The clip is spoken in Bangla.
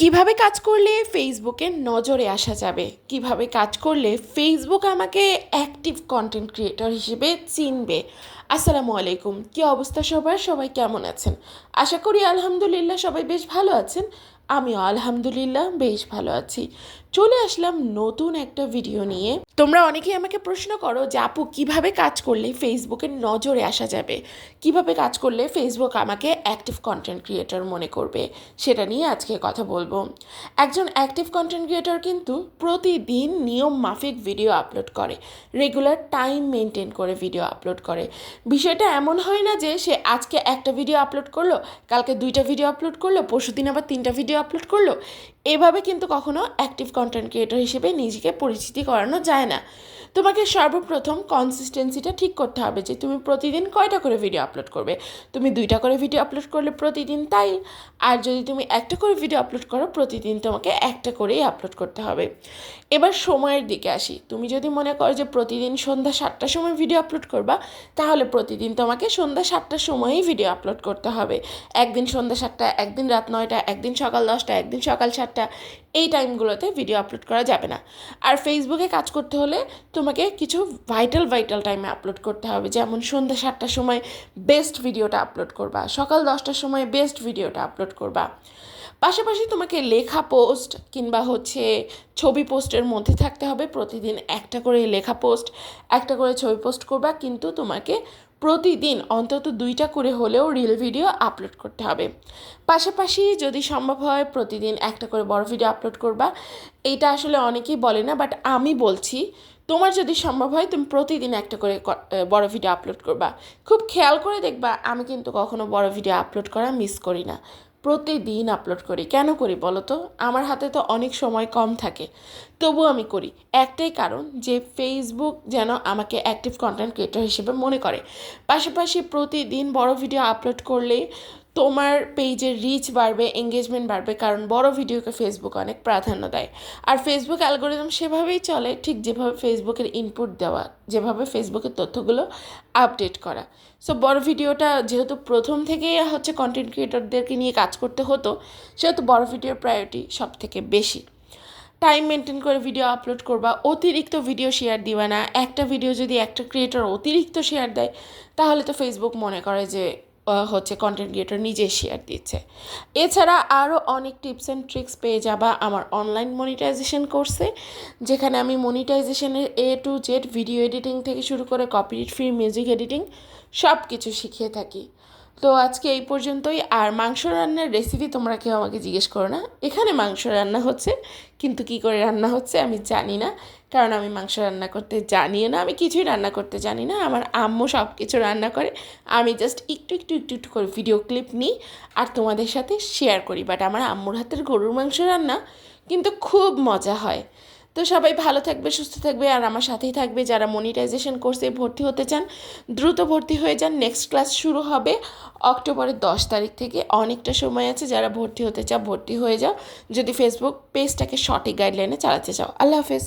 কীভাবে কাজ করলে ফেসবুকে নজরে আসা যাবে? কীভাবে কাজ করলে ফেসবুক আমাকে অ্যাক্টিভ কন্টেন্ট ক্রিয়েটর হিসেবে চিনবে? আসসালামু আলাইকুম। কী অবস্থা সবার? সবাই কেমন আছেন? আশা করি আলহামদুলিল্লাহ সবাই বেশ ভালো আছেন। আমিও আলহামদুলিল্লাহ বেশ ভালো আছি। চলে আসলাম নতুন একটা ভিডিও নিয়ে। তোমরা অনেকেই আমাকে প্রশ্ন করো যে, আপু, কীভাবে কাজ করলে ফেসবুকের নজরে আসা যাবে? কীভাবে কাজ করলে ফেসবুক আমাকে অ্যাক্টিভ কন্টেন্ট ক্রিয়েটর মনে করবে? সেটা নিয়ে আজকে কথা বলব। একজন অ্যাক্টিভ কন্টেন্ট ক্রিয়েটর কিন্তু প্রতিদিন নিয়ম মাফিক ভিডিও আপলোড করে। রেগুলার টাইম মেনটেন করে ভিডিও আপলোড করে। বিষয়টা এমন হয় না যে, সে আজকে একটা ভিডিও আপলোড করল, কালকে দুইটা ভিডিও আপলোড করল পরশু দিন আবার তিনটা ভিডিও আপলোড করল। এভাবে কিন্তু কখনো অ্যাক্টিভ কন্টেন্ট ক্রিয়েটর হিসেবে নিজেকে পরিচিতি করানো যায় না। তোমাকে সর্বপ্রথম কনসিস্টেন্সিটা ঠিক করতে হবে যে তুমি প্রতিদিন কয়টা করে ভিডিও আপলোড করবে? তুমি দুইটা করে ভিডিও আপলোড করলে প্রতিদিন তাই? আর যদি তুমি একটা করে ভিডিও আপলোড করো, প্রতিদিন তোমাকে একটা করেই আপলোড করতে হবে। এবার সময়ের দিকে আসি। তুমি যদি মনে করো যে প্রতিদিন সন্ধ্যা সাতটার সময় ভিডিও আপলোড করবা, তাহলে প্রতিদিন তোমাকে সন্ধ্যা সাতটার সময়ই ভিডিও আপলোড করতে হবে। একদিন সন্ধ্যা সাতটা, একদিন রাত নয়টা, একদিন সকাল দশটা, একদিন সকাল সাতটা। এই টাইমগুলোতে ভিডিও আপলোড করা যাবে না। আর ফেসবুকে কাজ করতে হলে তোমাকে কিছু ভাইটাল ভাইটাল টাইমে আপলোড করতে হবে। যেমন সন্ধ্যা সাতটার সময় বেস্ট ভিডিওটা আপলোড করবা, সকাল দশটার সময় বেস্ট ভিডিওটা আপলোড করবা। পাশাপাশি তোমাকে লেখা পোস্ট কিংবা হচ্ছে ছবি পোস্টের মধ্যে থাকতে হবে। প্রতিদিন একটা করে লেখা পোস্ট একটা করে ছবি পোস্ট করবা, কিন্তু তোমাকে প্রতিদিন অন্তত দুইটা করে হলেও রিল ভিডিও আপলোড করতে হবে। পাশাপাশি যদি সম্ভব হয় প্রতিদিন একটা করে বড় ভিডিও আপলোড করবা। এটা আসলে অনেকেই বলে না বাট আমি বলছি, তোমার যদি সম্ভব হয় তুমি প্রতিদিন একটা করে বড় ভিডিও আপলোড করবা। খুব খেয়াল করে দেখবা, আমি কিন্তু কখনো বড় ভিডিও আপলোড করা মিস করি না। প্রতিদিন আপলোড করি। কেন করি বলো তো? আমার হাতে তো অনেক সময় কম থাকে। তবু আমি করি। একটাই কারণ যে ফেসবুক যেন আমাকে অ্যাক্টিভ কন্টেন্ট ক্রিয়েটর হিসেবে মনে করে। পাশাপাশি প্রতিদিন বড় ভিডিও আপলোড করলে তোমার পেজের রিচ বাড়বে এঙ্গেজমেন্ট বাড়বে, কারণ বড় ভিডিওকে ফেসবুক অনেক প্রাধান্য দেয়। আর ফেসবুক অ্যালগোরিদম সেভাবেই চলে, ঠিক যেভাবে ফেসবুকের ইনপুট দেওয়া, যেভাবে ফেসবুকের তথ্যগুলো আপডেট করা। সো বড় ভিডিওটা যেহেতু প্রথম থেকেই হচ্ছে কন্টেন্ট ক্রিয়েটরদেরকে নিয়ে কাজ করতে হতো, সেহেতু বড় ভিডিওর প্রায়োরিটি সব থেকে বেশি। টাইম মেনটেন করে ভিডিও আপলোড করবা, অতিরিক্ত ভিডিও শেয়ার দিবা না। একটা ভিডিও যদি একটা ক্রিয়েটর অতিরিক্ত শেয়ার দেয়, তাহলে তো ফেসবুক মনে করে যে হচ্ছে কন্টেন্ট ক্রিয়েটর নিজে শেয়ার দিচ্ছে। এছাড়া আরও অনেক টিপস অ্যান্ড ট্রিক্স পেয়ে যাবা আমার অনলাইন মনিটাইজেশন কোর্সে যেখানে আমি মনিটাইজেশনের A to Z video editing থেকে শুরু করে কপিরাইট ফ্রি মিউজিক এডিটিং সব কিছু শিখিয়ে থাকি। তো আজকে এই পর্যন্তই। আর মাংস রান্নার রেসিপি তোমরা কেউ আমাকে জিজ্ঞেস করো না। এখানে মাংস রান্না হচ্ছে, কিন্তু কি করে রান্না হচ্ছে আমি জানি না। কারণ আমি মাংস রান্না করতে জানিও না, আমি কিছুই রান্না করতে জানি না। আমার আম্মু সব কিছু রান্না করে। আমি জাস্ট একটু একটু একটু একটু করে ভিডিও ক্লিপ নিই আর তোমাদের সাথে শেয়ার করি। বাট আমার আম্মুর হাতের গরুর মাংস রান্না কিন্তু খুব মজা হয়। তো সবাই ভালো থাকবে, সুস্থ থাকবে আর আমার সাথেই থাকবে যারা মনিটাইজেশন কোর্সে ভর্তি হতে চান। দ্রুত ভর্তি হয়ে যান নেক্সট ক্লাস শুরু হবে অক্টোবরের দশ তারিখ থেকে। অনেকটা সময় আছে, যারা ভর্তি হতে চাও, ভর্তি হয়ে যাও। যদি ফেসবুক পেজটাকে সঠিক গাইডলাইনে চালাতে চাও। আল্লাহ হাফেজ।